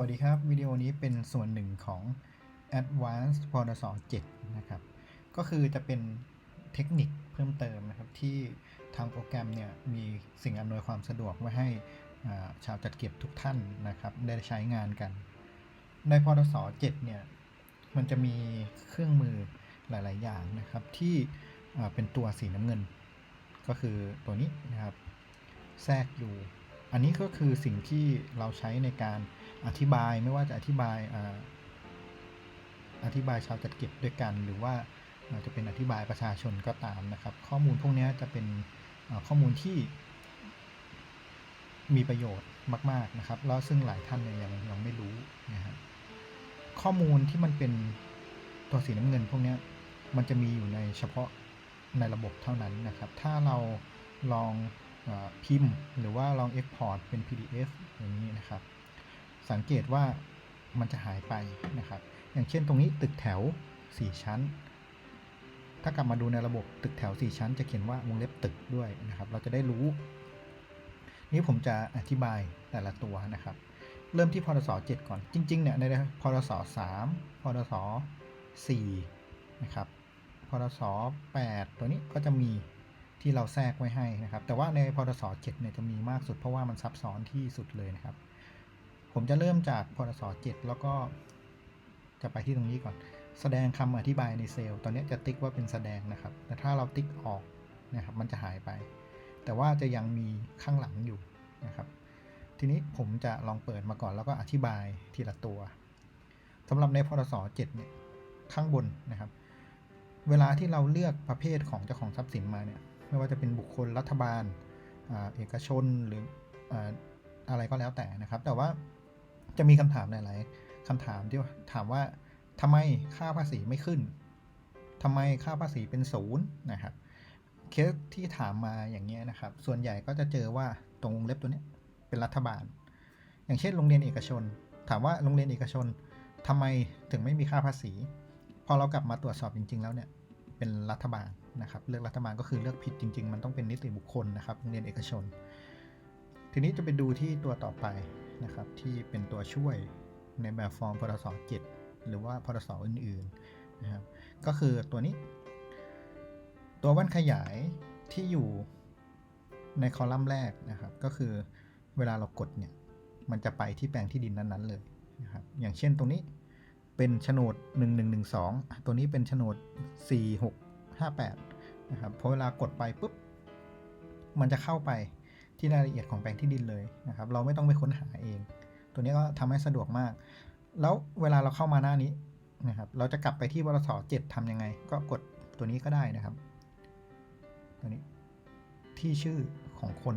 วัสดีครับ วิดีโอนี้เป็นส่วนหนึ่งของ Advanced p o r s 7นะครับ ก็คือจะเป็นเทคนิคเพิ่มเติมนะครับ ที่ทางโปรแกรมเนี่ยมีสิ่งอำนวยความสะดวกไว้ให้ชาวจัดเก็บทุกท่านนะครับ ได้ใช้งานกัน ในพศ7เนี่ยมันจะมีเครื่องมือหลาย ๆ อย่างนะครับ ที่เป็นตัวสีน้ำเงิน ก็คือตัวนี้นะครับ แทรกอยู่ อันนี้ก็คือสิ่งที่เราใช้ในการ อธิบายไม่ว่าจะอธิบายอธิบายชาวจัดเก็บด้วยกัน หรือว่าจะเป็นอธิบายประชาชนก็ตามนะครับ ข้อมูลพวกนี้จะเป็นข้อมูลที่มีประโยชน์มาก ๆนะครับ แล้วซึ่งหลายท่านเนี่ยยังยังไม่รู้นะครับข้อมูลที่มันเป็นตัวสีน้ำเงินพวกนี้มันจะมีอยู่ในเฉพาะในระบบเท่านั้นนะครับ ถ้าเราลองอพิมพ์หรือว่าลอง Export เป็น PDF อย่างนี้นะครับ สังเกตว่ามันจะหายไปนะครับ อย่างเช่นตรงนี้ตึกแถว 4 ชั้น ถ้ากลับมาดูในระบบตึกแถว 4 ชั้น จะเขียนว่าวงเล็บตึกด้วยนะครับ เราจะได้รู้ นี่ผมจะอธิบายแต่ละตัวนะครับ เริ่มที่พรส7ก่อน จริงๆเนี่ยในพรส3พรส4นะครับพรส8ตัวนี้ก็จะมีที่เราแทรกไว้ให้นะครับ แต่ว่าในพรส7เนี่ยจะมีมากสุดเพราะว่ามันซับซ้อนที่สุดเลยนะครับ ผมจะเริ่มจากพรส7แล้วก็จะไปที่ตรงนี้ก่อน แสดงคำอธิบายในเซลล์ ตอนนี้จะติ๊กว่าเป็นแสดงนะครับ แต่ถ้าเราติ๊กออกนะครับ มันจะหายไป แต่ว่าจะยังมีข้างหลังอยู่นะครับ ทีนี้ผมจะลองเปิดมาก่อนแล้วก็อธิบายทีละตัวสำหรับในพรส7เนี่ยข้างบนนะครับ เวลาที่เราเลือกประเภทของเจ้าของทรัพย์สินมาเนี่ย ไม่ว่าจะเป็นบุคคลรัฐบาลอเอกชนหรืออะไรก็แล้วแต่นะครับ แต่ว่า จะมีคำถามหลายๆคำถามที่ถามว่าทำไมค่าภาษีไม่ขึ้นทำไมค่าภาษีเป็นศูนย์นะครับ เคสที่ถามมาอย่างเงี้ยนะครับ ส่วนใหญ่ก็จะเจอว่าตรงวงเล็บตัวเนี้ยเป็นรัฐบาล อย่างเช่นโรงเรียนเอกชน ถามว่าโรงเรียนเอกชนทำไมถึงไม่มีค่าภาษี พอเรากลับมาตรวจสอบจริง ๆ แล้วเนี่ยเป็นรัฐบาลนะครับ เลือกรัฐบาลก็คือเลือกผิดจริง ๆ มันต้องเป็นนิติบุคคลนะครับโรงเรียนเอกชน ทีนี้จะไปดูที่ตัวต่อไป นะครับที่เป็นตัวช่วยในแบบฟอร์มพรส7หรือว่าพรสอื่นๆนะครับก็คือตัวนี้ ตัววันขยายที่อยู่ในคอลัมน์แรกนะครับ ก็คือเวลาเรากดเนี่ย มันจะไปที่แปลงที่ดินนั้นๆเลยนะครับอย่างเช่นตรงนี้เป็นโฉนด 1112 ตัวนี้เป็นโฉนด 4658 นะครับพอเวลากดไปปุ๊บ มันจะเข้าไป ที่รายละเอียดของแปลงที่ดินเลยนะครับ เราไม่ต้องไปค้นหาเอง ตัวนี้ก็ทำให้สะดวกมาก แล้วเวลาเราเข้ามาหน้านี้นะครับ เราจะกลับไปที่บรส7ทำยังไง ก็กดตัวนี้ก็ได้นะครับ ตัวนี้ที่ชื่อของคน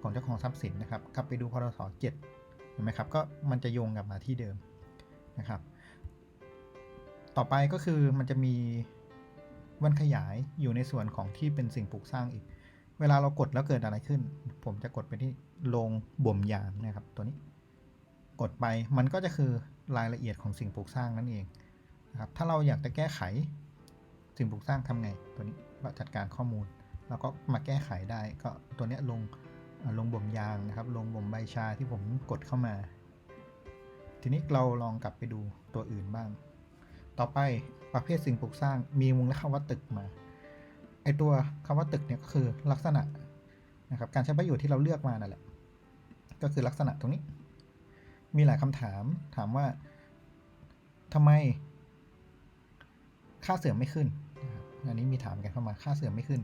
ของเจ้าของทรัพย์สินนะครับ กลับไปดูพรส7เห็นไหมครับ ก็มันจะโยงกลับมาที่เดิมนะครับ ต่อไปก็คือมันจะมีวันขยายอยู่ในส่วนของที่เป็นสิ่งปลูกสร้างอีก เวลาเรากดแล้วเกิดอะไรขึ้น ผมจะกดไปที่โรงบ่มยางนะครับตัวนี้ กดไปมันก็จะคือรายละเอียดของสิ่งปลูกสร้างนั่นเองนะครับถ้าเราอยากจะแก้ไขสิ่งปลูกสร้างทำไง ตัวนี้ก็จัดการข้อมูล แล้วก็มาแก้ไขได้ก็ตัวนี้ลงลงบ่มยางนะครับ ลงบ่มใบชาที่ผมกดเข้ามา ทีนี้เราลองกลับไปดูตัวอื่นบ้าง ต่อไปประเภทสิ่งปลูกสร้างมีวงเล็บคำว่าตึกมา ไอตัวคำว่าตึกเนี่ยก็คือลักษณะนะครับการใช้ประโยชน์ที่เราเลือกมานั่นแหละ ก็คือลักษณะตรงนี้ มีหลายคำถามถามว่าทำไม ค่าเสื่อมไม่ขึ้นอันนี้มีถามกันเข้ามาค่าเสื่อมไม่ขึ้น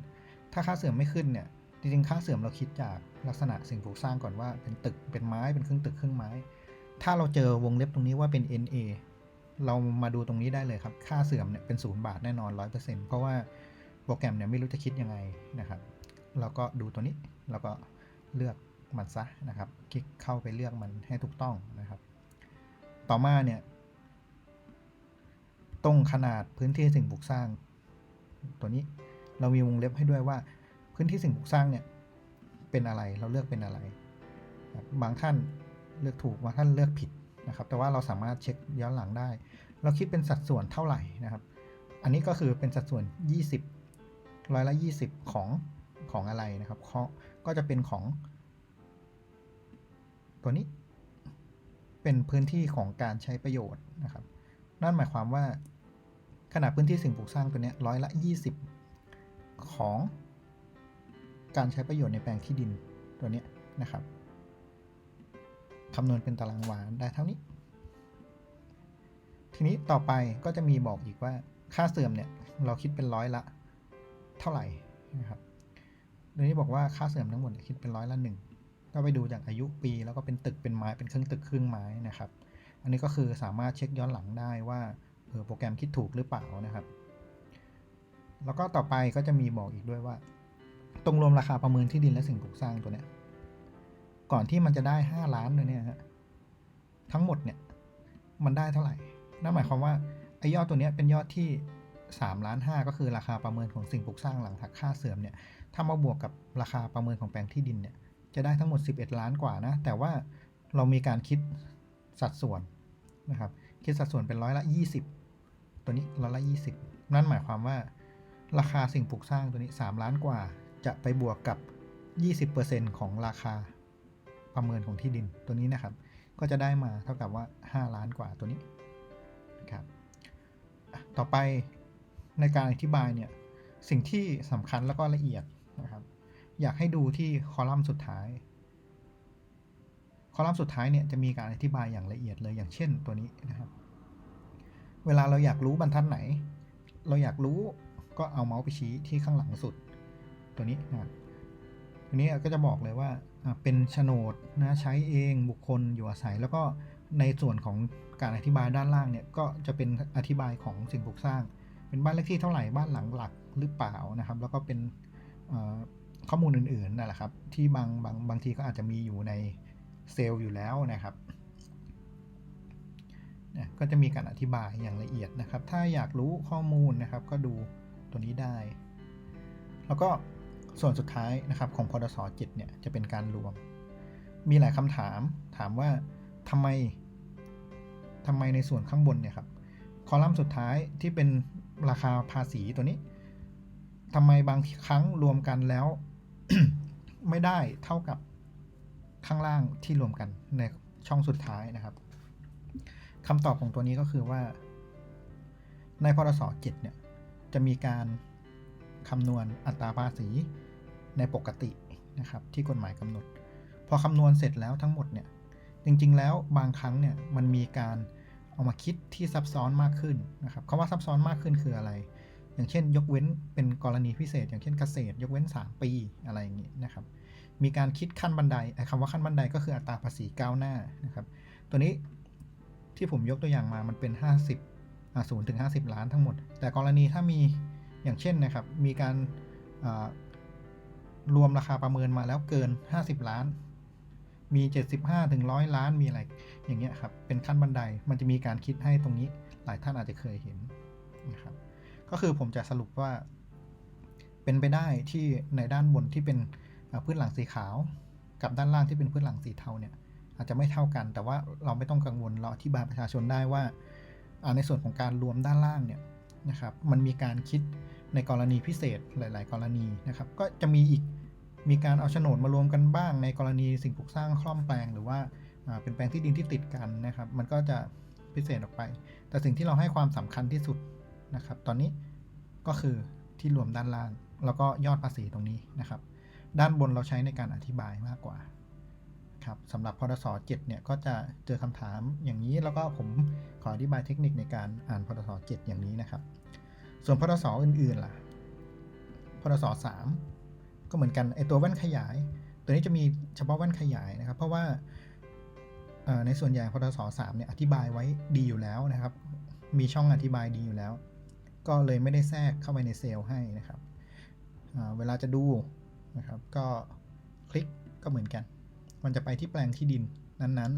ถ้าค่าเสื่อมไม่ขึ้นเนี่ยจริงๆค่าเสื่อมเราคิดจากลักษณะสิ่งปลูกสร้างก่อนว่าเป็นตึกเป็นไม้เป็นครึ่งตึกครึ่งไม้ ถ้าเรา저วงเล็บตรงนี้ว่าเป็น NA เรามาดูตรงนี้ได้เลยครับ ค่าเสื่อมเนี่ยเป็นศูนย์บาทแน่นอน 100%เพราะว่า รแกรมเนี่ยไม่รู้จะคิดยังไงนะครับเราก็ดูตัวนี้แล้วก็เลือกมันซะนะครับ คลิกเข้าไปเลือกมันให้ถูกต้องนะครับ ต่อมาเนี่ยตรงขนาดพื้นที่สิ่งปลูกสร้าง ตัวนี้เรามีวงเล็บให้ด้วยว่า พื้นที่สิ่งปลูกสร้างเนี่ยเป็นอะไรเราเลือกเป็นอะไรบบางท่านเลือกถูกบางท่านเลือกผิดนะครับ แต่ว่าเราสามารถเช็คย้อนหลังได้ เราคิดเป็นสัดส่วนเท่าไหร่นะครับ อันนี้ก็คือเป็นสัดส่วน 20 ร้อยละ20ของของอะไรนะครับข้อก็จะเป็นของ ตัวนี้ เป็นพื้นที่ของการใช้ประโยชน์นะครับ นั่นหมายความว่าขนาดพื้นที่สิ่งปลูกสร้างตัวนี้ร้อยละ 20 ของการใช้ประโยชน์ในแปลงที่ดินตัวนี้นะครับคำนวณเป็นตารางวาได้เท่านี้ ทีนี้ต่อไปก็จะมีบอกอีกว่าค่าเสื่อมเนี่ยเราคิดเป็นร้อยละ เท่าไหร่นะครับเรื่องนี้บอกว่าค่าเสื่อมทั้งหมดคิดเป็นร้อยละหนึ่งก็ไปดูจากอายุปี แล้วก็เป็นตึกเป็นไม้เป็นเครึ่องตึกครึ่งไม้นะครับ อันนี้ก็คือสามารถเช็คย้อนหลังได้ว่าเออโปรแกรมคิดถูกหรือเปล่านะครับ แล้วก็ต่อไปก็จะมีบอกอีกด้วยว่า ตรงรวมราคาประเมินที่ดินและสิ่งปลูกสร้างตัวเนี้ยก่อนที่มันจะได้ 5 ล้านตัวเนี้ยฮะทั้งหมดเนี่ยมันได้เท่าไหร่นั่นหมายความว่าไอ้ยอดตัวเนี้ยเป็นยอดที่ 3ล้าน5ก็คือราคาประเมินของสิ่งปลูกสร้างหลังหักค่าเสื่อมเนี่ยถ้ามาบวกกับราคาประเมินของแปลงที่ดินเนี่ยจะได้ทั้งหมด 11 ล้านกว่านะ แต่ว่าเรามีการคิดสัดส่วนนะครับคิดสัดส่วนเป็นร้อยละ 20 ตัวนี้ร้อยละ 20 นั่นหมายความว่า ราคาสิ่งปลูกสร้างตัวนี้ 3 ล้านกว่า จะไปบวกกับ 20%ของราคาประเมินของที่ดินตัวนี้นะครับ ก็จะได้มาเท่ากับว่า 5 ล้านกว่าตัวนี้นะครับต่อไป ในการอธิบายเนี่ยสิ่งที่สำคัญแล้วก็ละเอียดนะครับ อยากให้ดูที่คอลัมน์สุดท้าย คอลัมน์สุดท้ายเนี่ยจะมีการอธิบายอย่างละเอียดเลยอย่างเช่นตัวนี้นะครับ เวลาเราอยากรู้บรรทัดไหน เราอยากรู้ก็เอาเมาส์ไปชี้ที่ข้างหลังสุด ตัวนี้นะตัวนี้ก็จะบอกเลยว่าอ่าเป็นโฉนดนะใช้เองบุคคลอยู่อาศัย แล้วก็ในส่วนของการอธิบายด้านล่างเนี่ยก็จะเป็นอธิบายของสิ่งปลูกสร้าง เป็นบ้านเลขที่เท่าไหร่บ้านหลังหลักหรือเปล่านะครับ แล้วก็เป็นข้อมูลอื่นๆนั่นแหละครับ ที่บางบางบางทีก็อาจจะมีอยู่ในเซลล์อยู่แล้วนะครับก็จะมีการอธิบายอย่างละเอียดนะครับ ถ้าอยากรู้ข้อมูลนะครับ ก็ดูตัวนี้ได้ แล้วก็ส่วนสุดท้ายนะครับของพดส7เนี่ยจะเป็นการรวม มีหลายคำถามถามว่าทำไมทำไมในส่วนข้างบนเนี่ยครับ คอลัมน์สุดท้ายที่เป็น ราคาภาษีตัวนี้ทำไมบางครั้งรวมกันแล้ว ไม่ได้เท่ากับข้างล่างที่รวมกันในช่องสุดท้ายนะครับคำตอบของตัวนี้ก็คือว่า ในพรส7เนี่ยจะมีการคำนวณอัตราภาษีในปกตินะครับที่กฎหมายกำหนด พอคำนวณเสร็จแล้วทั้งหมดเนี่ยจริงๆแล้วบางครั้งเนี่ยมันมีการ เอามาคิดที่ซับซ้อนมากขึ้นนะครับคำว่าซับซ้อนมากขึ้นคืออะไร อย่างเช่น ยกเว้นเป็นกรณีพิเศษ อย่างเช่นเกษตร ยกเว้น 3 ปีอะไรอย่างนี้นะครับ มีการคิดขั้นบันไดคำว่าขั้นบันไดก็คืออัตราภาษีก้าวหน้านะครับ ตัวนี้ที่ผมยกตัวอย่างมามันเป็น 50อ่า0ถึง50ล้านทั้งหมด แต่กรณีถ้ามีอย่างเช่นนะครับ มีการรวมราคาประเมินมาแล้วเกิน 50 ล้าน มี 75ถึง100ล้านมีอะไรอย่างเงี้ยครับเป็นขั้นบันไดมันจะมีการคิดให้ตรงนี้หลายท่านอาจจะเคยเห็นนะครับก็คือผมจะสรุปว่า เป็นไปได้ที่ในด้านบนที่เป็นพื้นหลังสีขาว กับด้านล่างที่เป็นพื้นหลังสีเทาเนี่ยอาจจะไม่เท่ากัน แต่ว่าเราไม่ต้องกังวลเราอธิบายประชาชนได้ว่าในส่วนของการรวมด้านล่างเนี่ยนะครับมันมีการคิดในกรณีพิเศษหลาย ๆ กรณีนะครับก็จะมีอีก มีการเอาโฉนดมารวมกันบ้าง ในกรณีสิ่งปลูกสร้างคล่อมแปลงหรือว่าเป็นแปลงที่ดินที่ติดกันนะครับ มันก็จะพิเศษออกไป แต่สิ่งที่เราให้ความสำคัญที่สุดนะครับ ตอนนี้ก็คือที่รวมด้านล่าง แล้วก็ยอดภาษีตรงนี้นะครับ ด้านบนเราใช้ในการอธิบายมากกว่าครับสำหรับพรส7เนี่ยก็จะเจอคำถามอย่างนี้ แล้วก็ผมขออธิบายเทคนิคในการอ่านพรส7อย่างนี้นะครับ ส่วนพรสอื่นๆล่ะพรส3 ก็เหมือนกันไอตัวแว่นขยาย ตัวนี้จะมีเฉพาะแว่นขยายนะครับ เพราะว่าในส่วนใหญ่พรส3เนี่ยอธิบายไว้ดีอยู่แล้วนะครับ มีช่องอธิบายดีอยู่แล้ว ก็เลยไม่ได้แทรกเข้าไปในเซลล์ให้นะครับเวลาจะดูนะครับ ก็คลิกก็เหมือนกัน มันจะไปที่แปลงที่ดินนั้น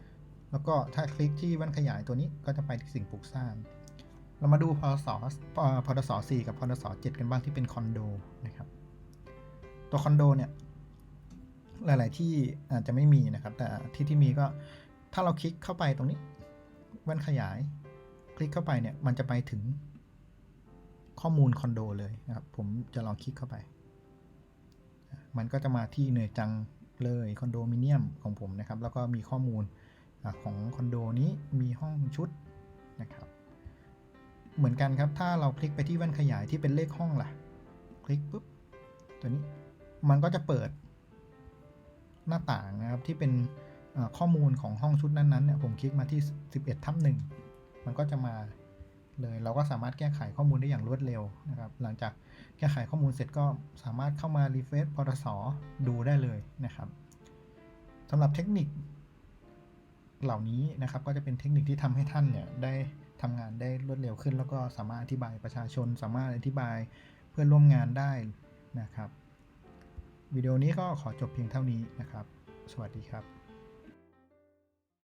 ๆ แล้วก็ถ้าคลิกที่แว่นขยายตัวนี้ก็จะไปที่สิ่งปลูกสร้าง เรามาดูพศเอ่อพศ4กับพศ7กันบ้างที่เป็นคอนโดนะครับ ตัวคอนโดเนี่ย หลาย ๆ ที่อาจจะไม่มีนะครับ แต่ที่ที่มีก็ถ้าเราคลิกเข้าไปตรงนี้แว่นขยาย คลิกเข้าไปเนี่ย มันจะไปถึงข้อมูลคอนโดเลยนะครับ ผมจะลองคลิกเข้าไป มันก็จะมาที่เนยจังเลยคอนโดมิเนียมของผมนะครับ แล้วก็มีข้อมูลของคอนโดนี้มีห้องชุดนะครับ เหมือนกันครับ ถ้าเราคลิกไปที่แว่นขยายที่เป็นเลขห้องล่ะ คลิกปุ๊บ ตัวนี้ มันก็จะเปิดหน้าต่างนะครับที่เป็นข้อมูลของห้องชุดนั้นๆเนี่ยผมคลิกมาที่ 11ทับหนึ่งมันก็จะมาเลยเราก็สามารถแก้ไขข้อมูลได้อย่างรวดเร็วนะครับ หลังจากแก้ไขข้อมูลเสร็จก็สามารถเข้ามารีเฟซพอสดูได้เลยนะครับสำหรับเทคนิคเหล่านี้นะครับ ก็จะเป็นเทคนิคที่ทำให้ท่านเนี่ยได้ทำงานได้รวดเร็วขึ้น แล้วก็สามารถอธิบายประชาชน สามารถอธิบายเพื่อนร่วมงานได้นะครับ วิดีโอนี้ก็ขอจบเพียงเท่านี้นะครับ สวัสดีครับ